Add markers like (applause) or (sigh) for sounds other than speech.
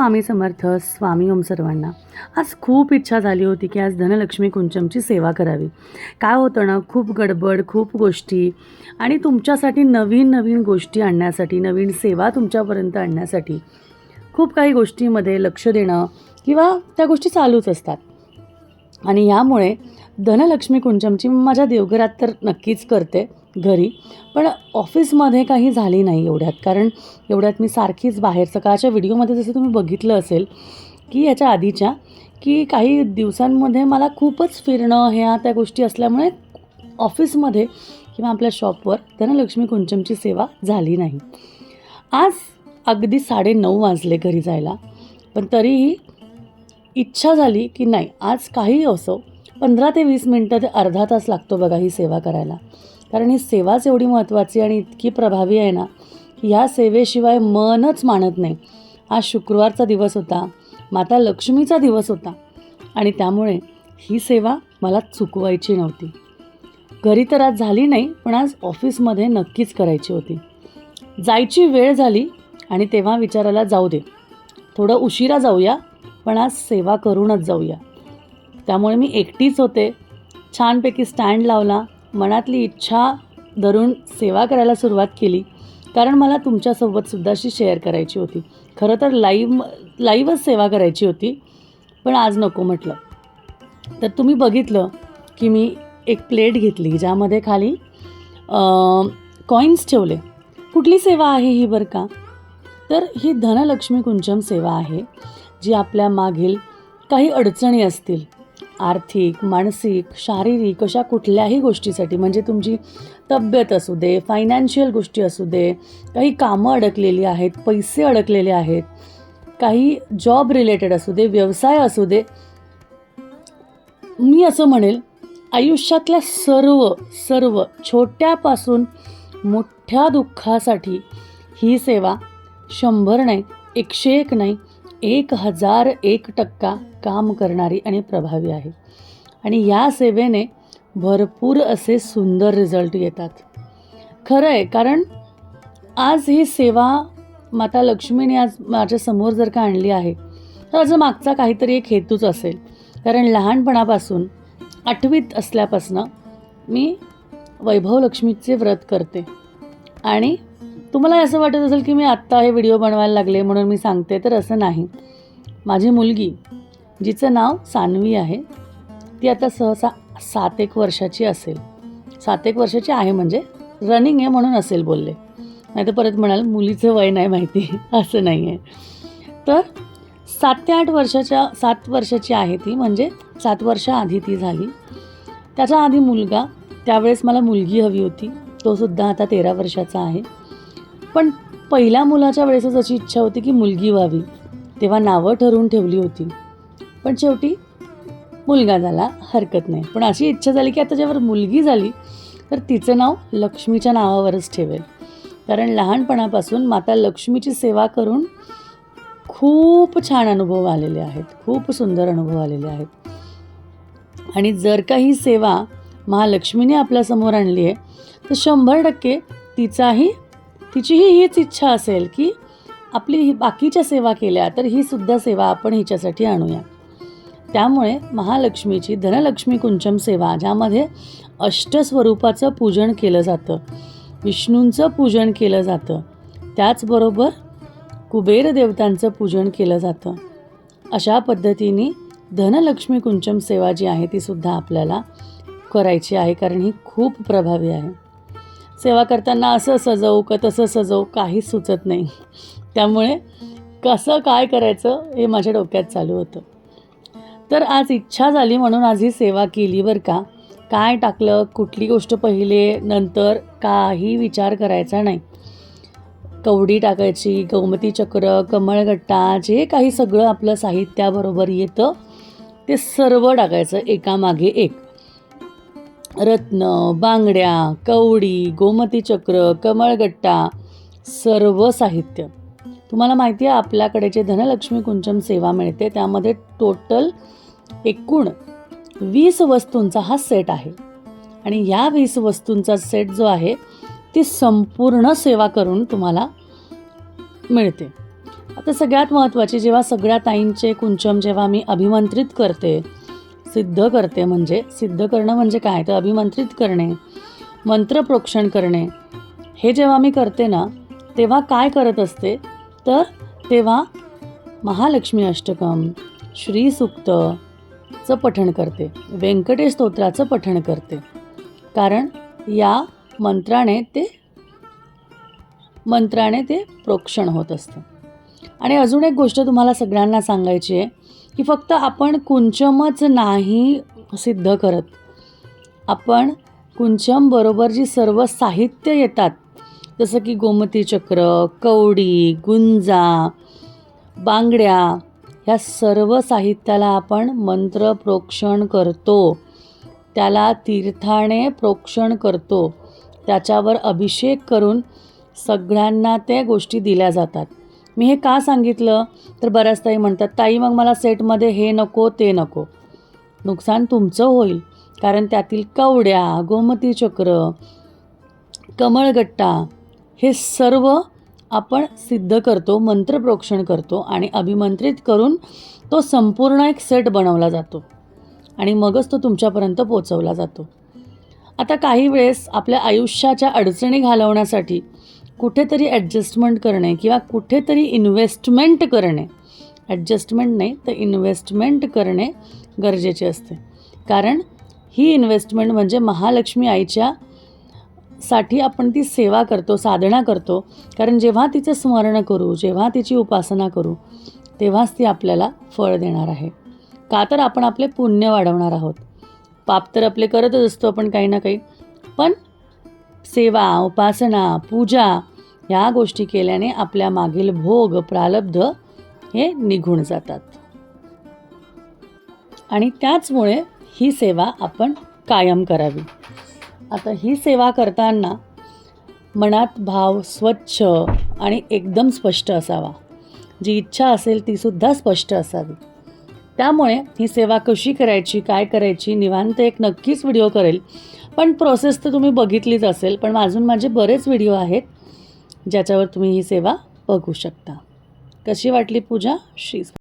स्वामी समर्थ स्वामी ओम सर्वांना. आज खूप इच्छा झाली होती की आज धनलक्ष्मी कुंचमची सेवा करावी. काय होतं ना खूप गडबड खूप गोष्टी आणि तुमच्यासाठी नवीन नवीन गोष्टी आणण्यासाठी नवीन सेवा तुमच्यापर्यंत आणण्यासाठी खूप काही गोष्टीमध्ये लक्ष देणं किंवा त्या गोष्टी चालूच असतात. आणि यामुळे धनलक्ष्मी कुंचमची माझ्या देवघरात तर नक्कीच करते. घरी. पण ऑफिसमध्ये काही झाली नाही एवढ्यात. कारण एवढ्यात मी सारखीच बाहेर. सकाळच्या व्हिडिओमध्ये जसं तुम्ही बघितलं असेल की याच्या आधीच्या की काही दिवसांमध्ये मला खूपच फिरणं ह्या त्या गोष्टी असल्यामुळे ऑफिसमध्ये किंवा आपल्या शॉपवर धनलक्ष्मी कुंचमची सेवा झाली नाही. आज अगदी साडेनऊ वाजले घरी जायला. पण तरीही इच्छा झाली की नाही आज काही असो पंधरा ते वीस मिनटं ते अर्धा तास लागतो बघा ही सेवा करायला. कारण ही सेवाच एवढी महत्त्वाची आणि इतकी प्रभावी आहे ना या ह्या सेवेशिवाय मनच मानत नाही. आज शुक्रवारचा दिवस होता माता लक्ष्मीचा दिवस होता आणि त्यामुळे ही सेवा मला चुकवायची नव्हती. घरी तर आज झाली नाही पण आज ऑफिसमध्ये नक्कीच करायची होती. जायची वेळ झाली आणि तेव्हा विचारायला जाऊ दे. थोडं उशिरा जाऊया पण आज सेवा करूनच जाऊया. त्यामुळे मी एकटीच होते. छानपैकी स्टँड लावला मनातली इच्छा धरून सेवा करायला सुरुवात केली. कारण मला तुमच्यासोबतसुद्धा अशी शेअर करायची होती. खरं तर लाईव्ह लाईव्हच सेवा करायची होती. पण आज नको म्हटलं. तर तुम्ही बघितलं की मी एक प्लेट घेतली ज्यामध्ये खाली कॉईन्स ठेवले. कुठली सेवा आहे ही बरं का? तर ही धनलक्ष्मी कुंचम सेवा आहे जी आपल्या मागील काही अडचणी असतील. आर्थिक मानसिक शारीरिक अशा कुठल्याही गोष्टीसाठी म्हणजे तुमची तब्येत असू दे फायनान्शियल गोष्टी असू दे काही कामं अडकलेली आहेत पैसे अडकलेले आहेत काही जॉब रिलेटेड असू दे व्यवसाय असू दे मी असं म्हणेल आयुष्यातल्या सर्व सर्व छोट्यापासून मोठ्या दुःखासाठी ही सेवा शंभर नाही एकशे एक नाही एक हजार एक टक्का काम करणारी आणि प्रभावी आहे. आणि या सेवेने भरपूर असे सुंदर रिझल्ट येतात. खरं आहे कारण आज ही सेवा माता लक्ष्मीने आज माझ्यासमोर जर का आणली आहे तर माझं मागचा काहीतरी एक हेतूच असेल. कारण लहानपणापासून आठवीत असल्यापासनं मी वैभव लक्ष्मीचे व्रत करते. आणि तुम्हाला असं वाटत असेल की मी आत्ता हे व्हिडिओ बनवायला लागले म्हणून मी सांगते तर असं नाही. माझी मुलगी जिचं नाव सानवी आहे ती आता सहसा सात एक वर्षाची असेल. सात एक वर्षाची आहे म्हणजे रनिंग आहे म्हणून असेल बोलले. नाही तर परत म्हणाल मुलीचं वय नाही माहिती (laughs) असं नाही आहे तर सात ते आठ वर्षाच्या सात वर्षाची आहे ती म्हणजे सात वर्षाआधी ती झाली. त्याच्या आधी मुलगा त्यावेळेस मला मुलगी हवी होती. तो सुद्धा आता तेरा वर्षाचा आहे. पण पहिल्या मुलाच्या वेळेसच अशी इच्छा होती की मुलगी व्हावी. तेव्हा नावं ठरवून ठेवली होती. पण शेवटी मुलगा झाला हरकत नाही. पण अशी इच्छा झाली की आता जेव्हा मुलगी झाली तर तिचं नाव लक्ष्मीच्या नावावरच ठेवेल. कारण लहानपणापासून माता लक्ष्मीची सेवा करून खूप छान अनुभव आलेले आहेत. खूप सुंदर अनुभव आलेले आहेत. आणि जर का ही सेवा महालक्ष्मीने आपल्यासमोर आणली आहे तर शंभर टक्के तिचाही तिचीही हीच इच्छा असेल की आपली ही बाकीच्या सेवा केल्या तर ही सुद्धा सेवा आपण हिच्यासाठी आणूया. त्यामुळे महालक्ष्मीची धनलक्ष्मी कुंचम सेवा ज्यामध्ये अष्टस्वरूपाचं पूजन केलं जातं विष्णूंचं पूजन केलं जातं त्याचबरोबर कुबेर देवतांचं पूजन केलं जातं. अशा पद्धतीने धनलक्ष्मी कुंचम सेवा जी आहे ती सुद्धा आपल्याला करायची आहे कारण ही खूप प्रभावी आहे. सेवा करताना असं सजवू का तसं सजवू काहीच सुचत नाही. त्यामुळे कसं काय करायचं हे माझ्या डोक्यात चालू होतं. तर आज इच्छा झाली म्हणून आज ही सेवा केली बरं का. काय टाकलं कुठली गोष्ट पहिले नंतर काही विचार करायचा नाही. कवडी टाकायची गौमती चक्र कमळगट्टा जे काही सगळं आपलं साहित्याबरोबर येतं ते सर्व टाकायचं एकामागे एक. रत्न बांगड्या कवडी गोमती चक्र कमळगट्टा सर्व साहित्य. तुम्हाला माहिती आहे आपल्याकडे जे धनलक्ष्मी कुंचम सेवा मिळते त्यामध्ये टोटल एकूण वीस वस्तूंचा हा सेट आहे. आणि या वीस वस्तूंचा सेट जो आहे ती संपूर्ण सेवा करून तुम्हाला मिळते. आता सगळ्यात महत्त्वाची जेव्हा सगळ्या ताईंचे कुंचम जेव्हा मी अभिमंत्रित करते सिद्ध करते म्हणजे सिद्ध करणं म्हणजे काय? तर अभिमंत्रित करणे मंत्रप्रोक्षण करणे. हे जेव्हा मी करते ना तेव्हा काय करत असते? तर तेव्हा महालक्ष्मी अष्टकम श्रीसूक्तचं पठण करते. व्यंकटेश स्तोत्राचं पठण करते. कारण या मंत्राने ते मंत्राने ते प्रोक्षण होत असतं. आणि अजून एक गोष्ट तुम्हाला सगळ्यांना सांगायची आहे. की फक्त आपण कुंचमच नाही सिद्ध करत. आपण कुंचमबरोबर जी सर्व साहित्य येतात जसं की गोमती चक्र कवडी गुंजा बांगड्या ह्या सर्व साहित्याला आपण मंत्र प्रोक्षण करतो. त्याला तीर्थाने प्रोक्षण करतो. त्याच्यावर अभिषेक करून सगळ्यांना त्या गोष्टी दिल्या जातात. मी हे का सांगितलं? तर बऱ्याच ताई म्हणतात ताई मग मला सेटमध्ये हे नको ते नको. नुकसान तुमचं होईल कारण त्यातील कवड्या गोमती चक्र कमळगट्टा हे सर्व आपण सिद्ध करतो मंत्रप्रोक्षण करतो आणि अभिमंत्रित करून तो संपूर्ण एक सेट बनवला जातो आणि मगच तो तुमच्यापर्यंत पोचवला जातो. आता काही वेळेस आपल्या आयुष्याच्या अडचणी घालवण्यासाठी कुठेतरी ॲडजस्टमेंट करणे किंवा कुठेतरी इन्व्हेस्टमेंट करणे. ॲडजस्टमेंट नाही तर इन्व्हेस्टमेंट करणे गरजेचे असते. कारण ही इन्व्हेस्टमेंट म्हणजे महालक्ष्मी आईच्या साठी आपण ती सेवा करतो साधना करतो. कारण जेव्हा तिचं स्मरण करू जेव्हा तिची उपासना करू तेव्हाच ती आपल्याला फळ देणार आहे. का तर आपण आपले पुण्य वाढवणार आहोत. पाप तर आपले करतच असतो आपण काही ना काही. पण सेवा उपासना पूजा ह्या गोष्टी केल्याने आपल्या मागील भोग प्रालब्ध हे निघून जातात. आणि त्याचमुळे ही सेवा आपण कायम करावी. आता ही सेवा करताना मनात भाव स्वच्छ आणि एकदम स्पष्ट असावा. जी इच्छा असेल तीसुद्धा स्पष्ट असावी. त्यामुळे ही सेवा कशी करायची काय करायची निवांत एक नक्कीच व्हिडिओ करेल. पण प्रोसेस तर तुम्ही बघितलीच असेल पण अजून माझे बरेच व्हिडिओ आहेत. ज्याच्यावर तुम्ही ही सेवा बघू शकता. कशी वाटली पूजा? श्री